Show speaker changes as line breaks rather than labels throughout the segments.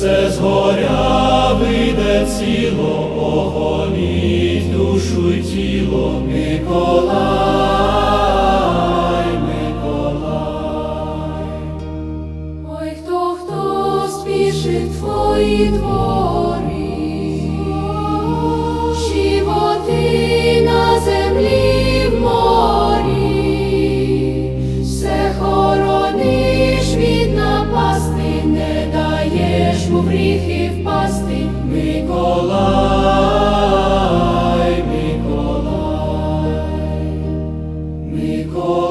все згоря вийде ціло, огоніть душу й тіло Микола. 믿고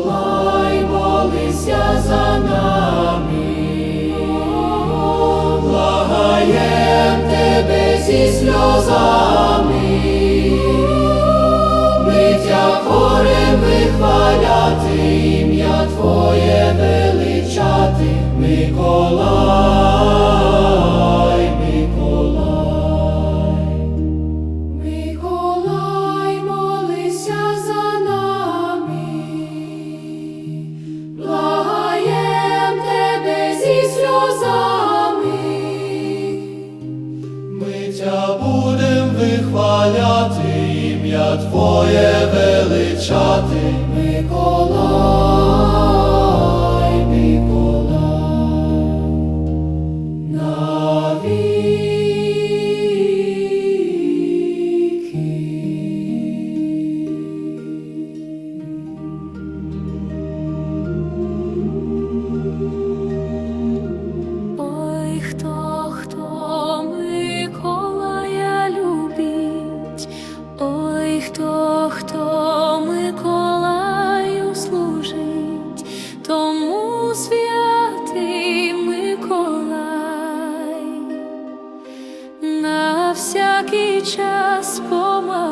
ім'я Твоє величати
Микола. всякий час
помагає.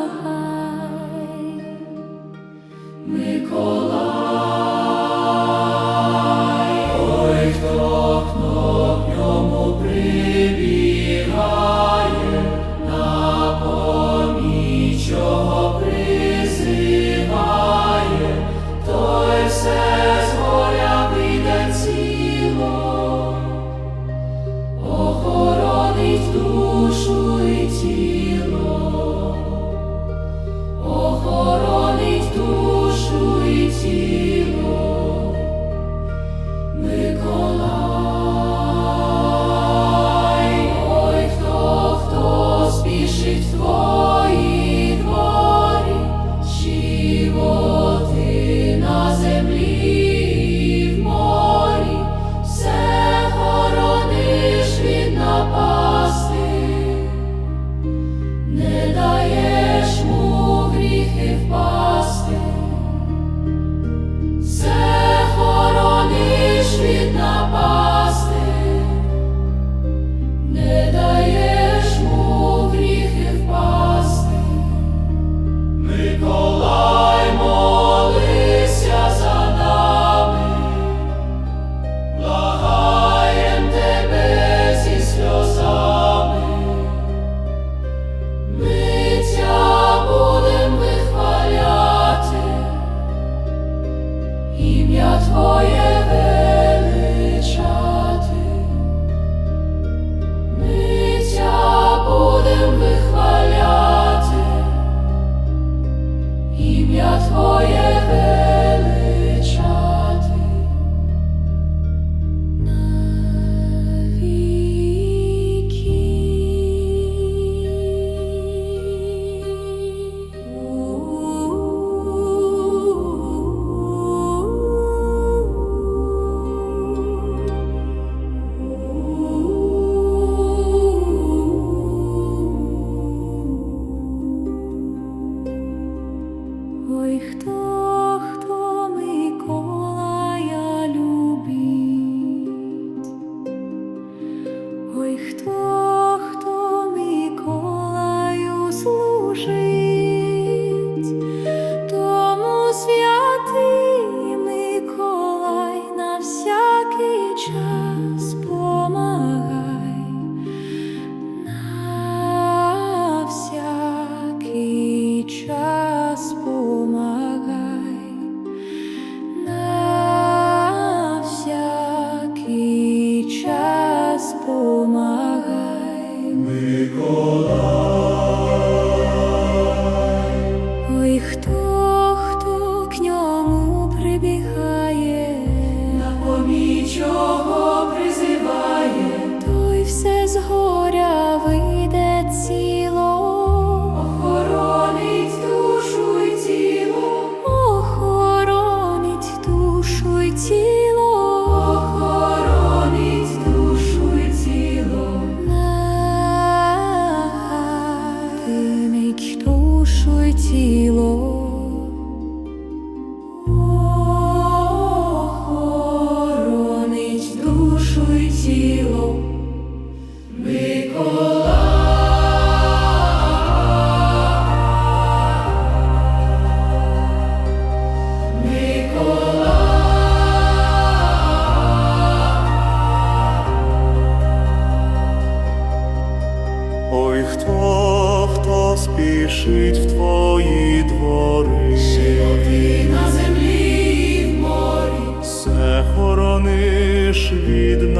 від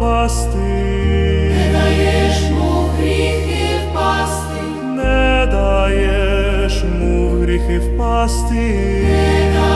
пасти,
не даєш му гріхи впасти,
не даєш му гріхи впасти.
Не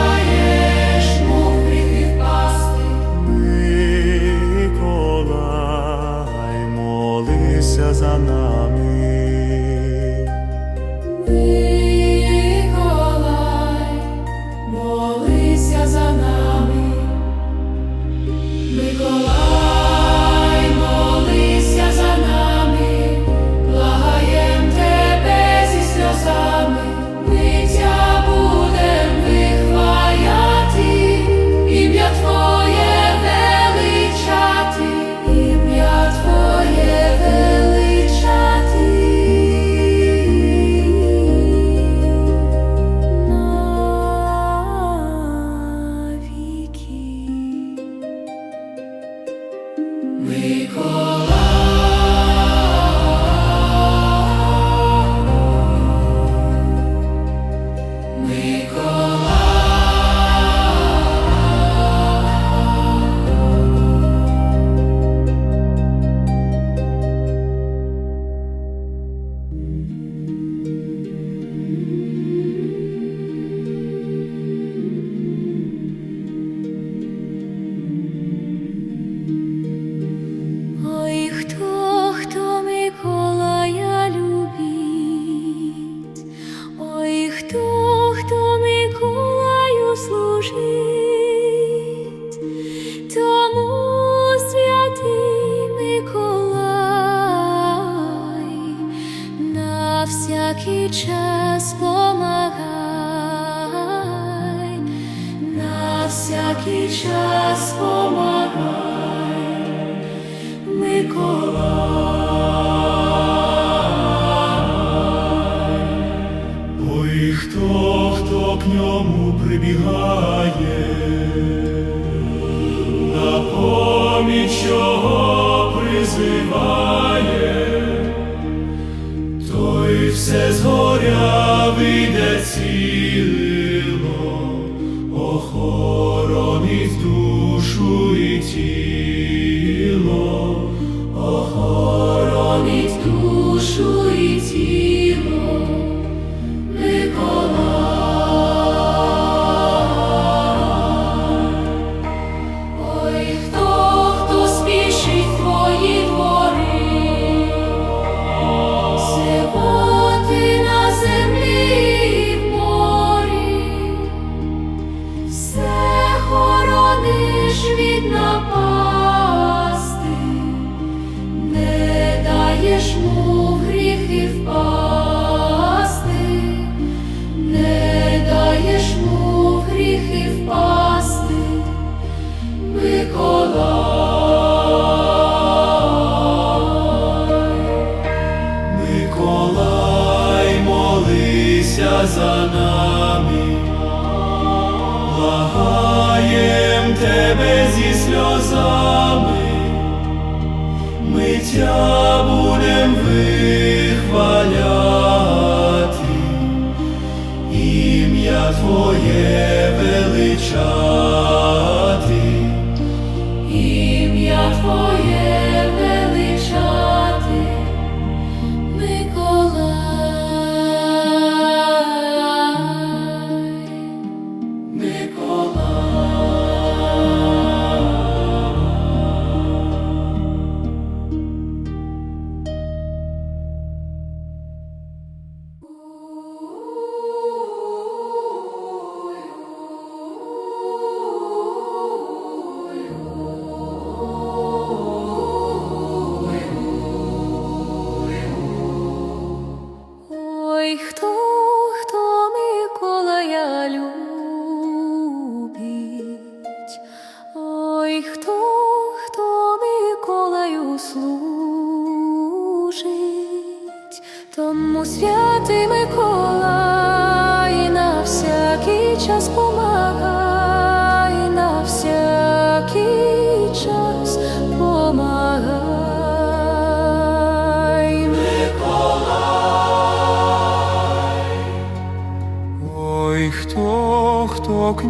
молися за нами,
благаєм тебе зі сльозами, ми тя будем вихваляти, ім'я Твоє
величає.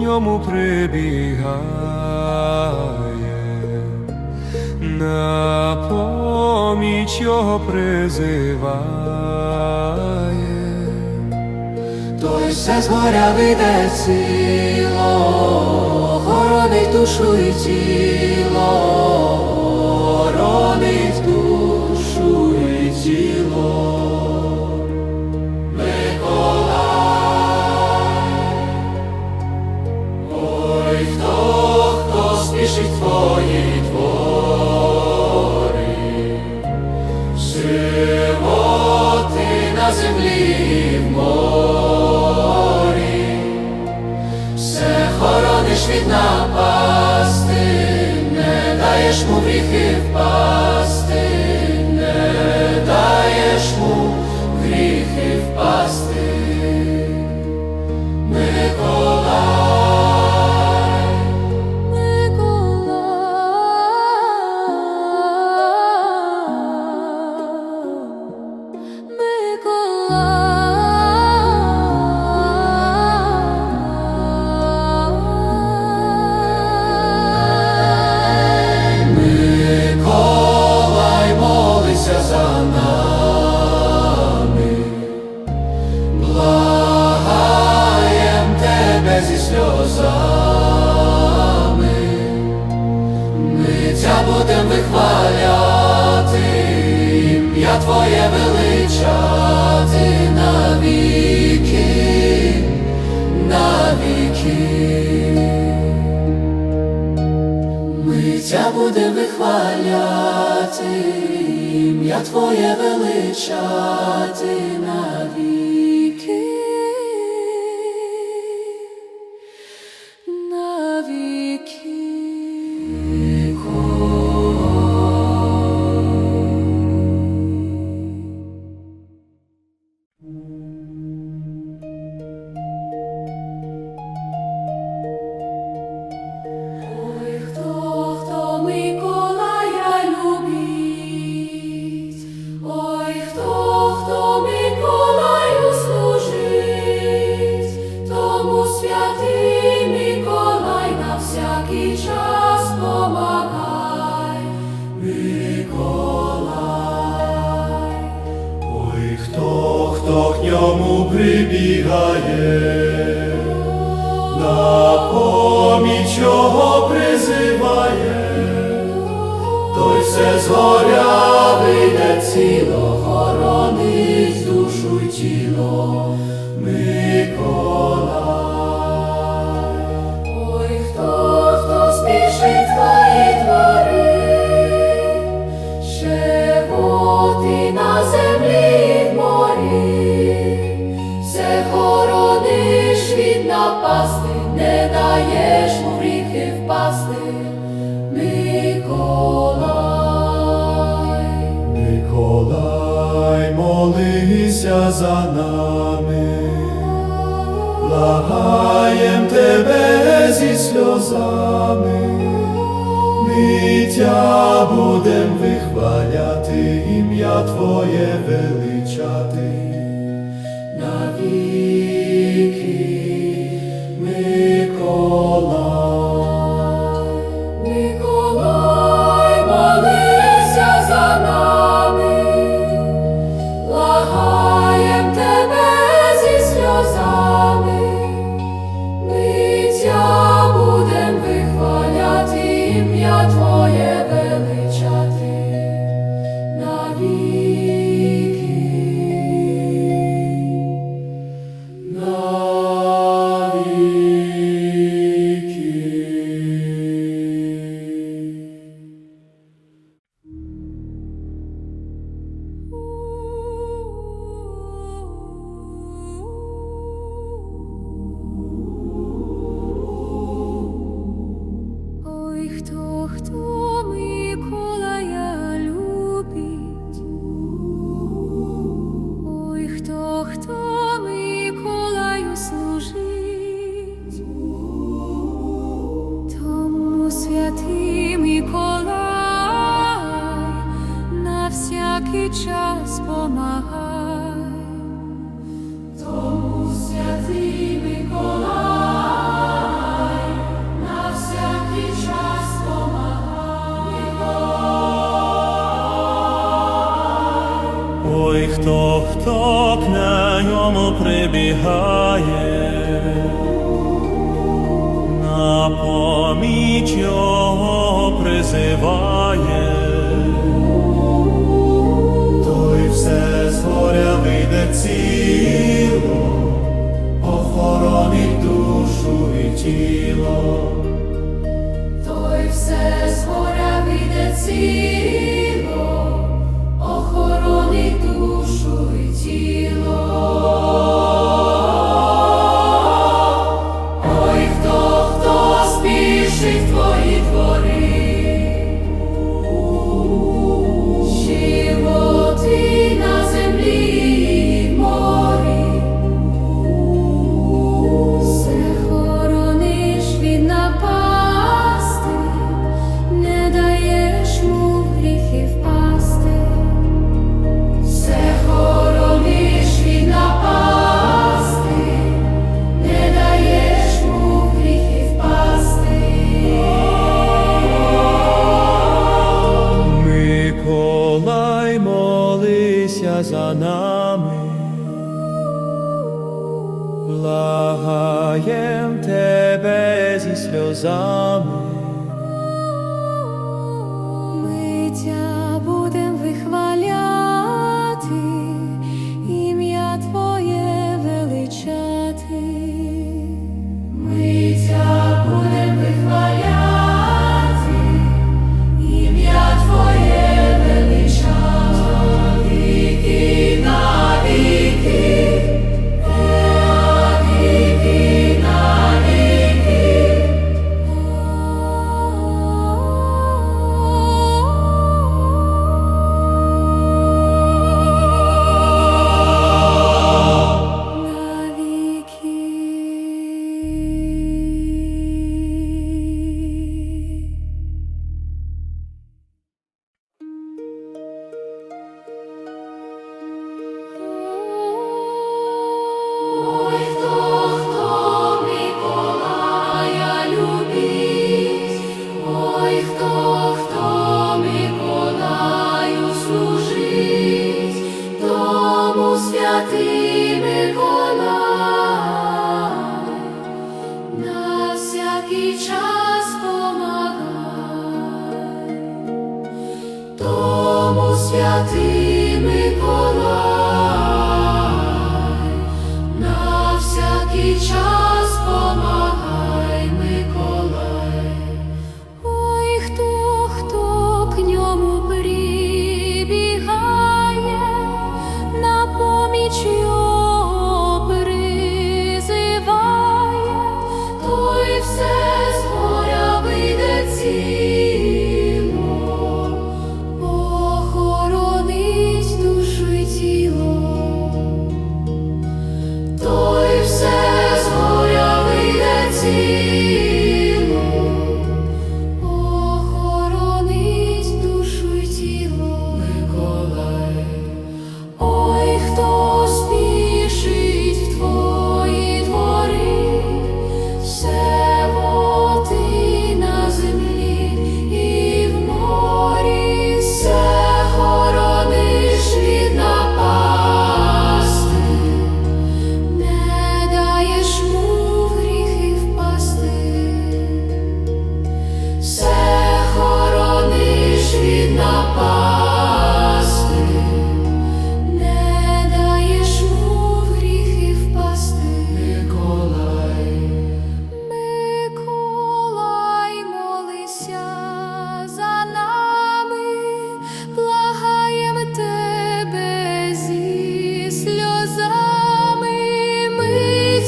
Ньому прибігає, на поміч його призиває. Той все згоря вийде
ціло, хоронить душу і тіло, ім'я Твоє величати
к ньому прибігає, на поміч його призиває, той все згоря вийде ціло, хоронить душу й тіло, Миколай.
Напасти, не даєш му в гріхи впасти, Миколай.
Миколай, молися за нами, благаєм тебе зі сльозами, ми тя будем вихваляти, ім'я Твоє величати. Миколай. зживає, той все
з горя вийде ціло,
охоронить душу і тіло,
той все з горя вийде ціло.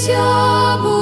життя.